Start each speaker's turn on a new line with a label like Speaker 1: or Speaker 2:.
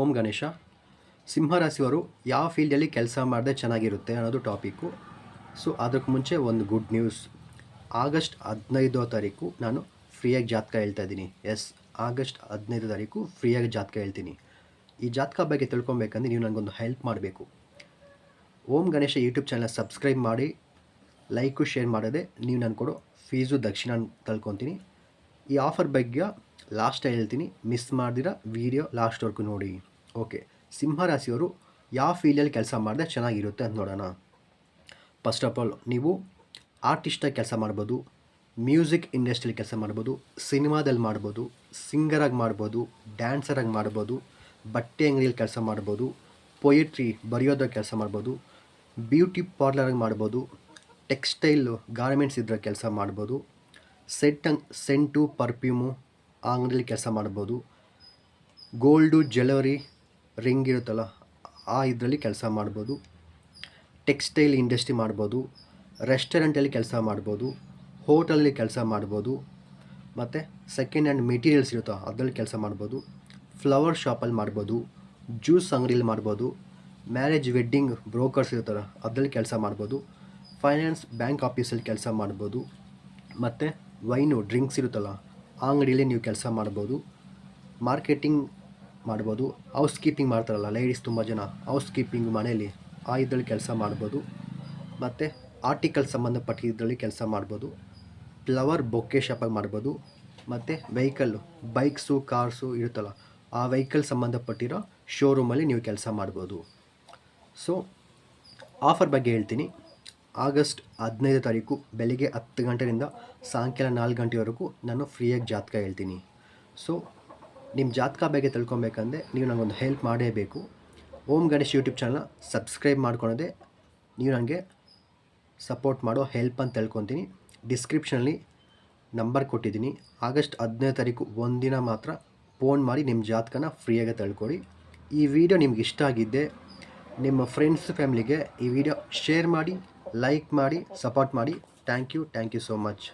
Speaker 1: ಓಂ ಗಣೇಶ. ಸಿಂಹರಾಶಿಯವರು ಯಾವ ಫೀಲ್ಡಲ್ಲಿ ಕೆಲಸ ಮಾಡದೆ ಚೆನ್ನಾಗಿರುತ್ತೆ ಅನ್ನೋದು ಟಾಪಿಕ್ಕು ಸೊ ಅದಕ್ಕೆ ಮುಂಚೆ ಒಂದು ಗುಡ್ ನ್ಯೂಸ್ ಆಗಸ್ಟ್ ಹದಿನೈದೋ ತಾರೀಕು ನಾನು ಫ್ರೀಯಾಗಿ ಜಾತಕ ಹೇಳ್ತಾ ಇದ್ದೀನಿ. ಎಸ್ ಆಗಸ್ಟ್ ಹದಿನೈದು ತಾರೀಕು ಫ್ರೀಯಾಗಿ ಜಾತಕ ಹೇಳ್ತೀನಿ. ಈ ಜಾತಕ ಬಗ್ಗೆ ತಿಳ್ಕೊಬೇಕಂದ್ರೆ ನೀವು ನನಗೊಂದು ಹೆಲ್ಪ್ ಮಾಡಬೇಕು. Om Ganesha YouTube channel subscribe ಮಾಡಿ ಲೈಕು ಶೇರ್ ಮಾಡದೆ ನೀವು ನಾನು ಕೊಡೋ ಫೀಸು ದಕ್ಷಿಣ ತಳ್ಕೊತೀನಿ. ಈ ಆಫರ್ ಬಗ್ಗೆ ಲಾಸ್ಟಲ್ಲಿ ಹೇಳ್ತೀನಿ ಮಿಸ್ ಮಾಡ್ದಿರ ವೀಡಿಯೋ ಲಾಸ್ಟ್ವರೆಗೂ ನೋಡಿ. ಓಕೆ ಸಿಂಹರಾಶಿಯವರು ಯಾವ ಫೀಲ್ಡಲ್ಲಿ ಕೆಲಸ ಮಾಡಿದ್ರೆ ಚೆನ್ನಾಗಿರುತ್ತೆ ಅಂತ ನೋಡೋಣ. ಫಸ್ಟ್ ಆಫ್ ಆಲ್ ನೀವು ಆರ್ಟಿಸ್ಟಾಗಿ ಕೆಲಸ ಮಾಡ್ಬೋದು ಮ್ಯೂಸಿಕ್ ಇಂಡಸ್ಟ್ರಿಯಲ್ಲಿ ಕೆಲಸ ಮಾಡ್ಬೋದು ಸಿನಿಮಾದಲ್ಲಿ ಮಾಡ್ಬೋದು ಸಿಂಗರಾಗಿ ಮಾಡ್ಬೋದು ಡ್ಯಾನ್ಸರಾಗಿ ಮಾಡ್ಬೋದು, ಬಟ್ಟೆ ಅಂಗಡಿಯಲ್ಲಿ ಕೆಲಸ ಮಾಡ್ಬೋದು ಪೊಯೆಟ್ರಿ ಬರೆಯೋದಾಗ ಕೆಲಸ ಮಾಡ್ಬೋದು ಬ್ಯೂಟಿ ಪಾರ್ಲರಾಗಿ ಮಾಡ್ಬೋದು ಟೆಕ್ಸ್ಟೈಲು ಗಾರ್ಮೆಂಟ್ಸ್ ಇದ್ರಾಗ ಕೆಲಸ ಮಾಡ್ಬೋದು ಸೆಟ್ ಸೆಂಟು ಪರ್ಫ್ಯೂಮು ಆ ಅಂಗಡಿಯಲ್ಲಿ ಕೆಲಸ ಮಾಡ್ಬೋದು. ಗೋಲ್ಡು ಜ್ಯುವೆಲರಿ ರಿಂಗ್ ಇರುತ್ತಲ್ಲ, ಆ ಇದರಲ್ಲಿ ಕೆಲಸ ಮಾಡ್ಬೋದು. ಟೆಕ್ಸ್ಟೈಲ್ ಇಂಡಸ್ಟ್ರಿ ಮಾಡ್ಬೋದು. ರೆಸ್ಟೋರೆಂಟಲ್ಲಿ ಕೆಲಸ ಮಾಡ್ಬೋದು. ಹೋಟೆಲಲ್ಲಿ ಕೆಲಸ ಮಾಡ್ಬೋದು. ಮತ್ತು ಸೆಕೆಂಡ್ ಹ್ಯಾಂಡ್ ಮೆಟೀರಿಯಲ್ಸ್ ಇರುತ್ತೋ ಅದರಲ್ಲಿ ಕೆಲಸ ಮಾಡ್ಬೋದು. ಫ್ಲವರ್ ಶಾಪಲ್ಲಿ ಮಾಡ್ಬೋದು. ಜ್ಯೂಸ್ ಅಂಗಡಿಯಲ್ಲಿ ಮಾಡ್ಬೋದು. ಮ್ಯಾರೇಜ್ ವೆಡ್ಡಿಂಗ್ ಬ್ರೋಕರ್ಸ್ ಇರುತ್ತಲ್ಲ, ಅದರಲ್ಲಿ ಕೆಲಸ ಮಾಡ್ಬೋದು. ಫೈನಾನ್ಸ್ ಬ್ಯಾಂಕ್ ಆಫೀಸಲ್ಲಿ ಕೆಲಸ ಮಾಡ್ಬೋದು. ಮತ್ತು ವೈನು, ಡ್ರಿಂಕ್ಸ್ ಇರುತ್ತಲ್ಲ ಆ ಅಂಗಡಿಯಲ್ಲಿ ನೀವು ಕೆಲಸ ಮಾಡ್ಬೋದು, ಮಾರ್ಕೆಟಿಂಗ್ ಮಾಡ್ಬೋದು ಹೌಸ್ ಕೀಪಿಂಗ್ ಮಾಡ್ತಾರಲ್ಲ ಲೇಡೀಸ್ ತುಂಬ ಜನ ಹೌಸ್ ಕೀಪಿಂಗ್ ಮನೆಯಲ್ಲಿ ಆ ಇದರಲ್ಲಿ ಕೆಲಸ ಮಾಡ್ಬೋದು, ಮತ್ತು ಆರ್ಟಿಕಲ್ ಸಂಬಂಧಪಟ್ಟ ಇದರಲ್ಲಿ ಕೆಲಸ ಮಾಡ್ಬೋದು, ಫ್ಲವರ್ ಬೊಕ್ಕೆ ಶಾಪಾಗಿ ಮಾಡ್ಬೋದು, ಮತ್ತು ವೆಹಿಕಲ್ಲು ಬೈಕ್ಸು ಕಾರ್ಸು ಇರುತ್ತಲ್ಲ, ಆ ವೆಹಿಕಲ್ ಸಂಬಂಧಪಟ್ಟಿರೋ ಶೋರೂಮಲ್ಲಿ ನೀವು ಕೆಲಸ ಮಾಡ್ಬೋದು. ಸೊ ಆಫರ್ ಬಗ್ಗೆ ಹೇಳ್ತೀನಿ. ಆಗಸ್ಟ್ ಹದಿನೈದು ತಾರೀಕು ಬೆಳಿಗ್ಗೆ ಹತ್ತು ಗಂಟೆಯಿಂದ ಸಾಯಂಕಾಲ ನಾಲ್ಕು ಗಂಟೆವರೆಗೂ ನಾನು ಫ್ರೀಯಾಗಿ ಜಾತಕ ಹೇಳ್ತೀನಿ. ಸೊ ನಿಮ್ಮ ಜಾತಕ ಬಗ್ಗೆ ತಿಳ್ಕೊಬೇಕಂದ್ರೆ ನೀವು ನನಗೊಂದು ಹೆಲ್ಪ್ ಮಾಡೇಬೇಕು. ಓಂ ಗಣೇಶ್ ಯೂಟ್ಯೂಬ್ ಚಾನಲ್ನ ಸಬ್ಸ್ಕ್ರೈಬ್ ಮಾಡ್ಕೊಳೋದೆ ನೀವು ನನಗೆ ಸಪೋರ್ಟ್ ಮಾಡೋ ಹೆಲ್ಪ್ ಅಂತ ತಿಳ್ಕೊತೀನಿ. ಡಿಸ್ಕ್ರಿಪ್ಷನಲ್ಲಿ ನಂಬರ್ ಕೊಟ್ಟಿದ್ದೀನಿ. ಆಗಸ್ಟ್ ಹದಿನೈದು ತಾರೀಕು ಒಂದಿನ ಮಾತ್ರ ಫೋನ್ ಮಾಡಿ ನಿಮ್ಮ ಜಾತಕನ ಫ್ರೀಯಾಗಿ ತಿಳ್ಕೊಡಿ ಈ ವಿಡಿಯೋ ನಿಮ್ಗೆ ಇಷ್ಟ ಆಗಿದ್ದೆ, ನಿಮ್ಮ ಫ್ರೆಂಡ್ಸ್ ಫ್ಯಾಮ್ಲಿಗೆ ಈ ವಿಡಿಯೋ ಶೇರ್ ಮಾಡಿ. ಲೈಕ್ ಮಾಡಿ ಸಪೋರ್ಟ್ ಮಾಡಿ. Thank you thank you so much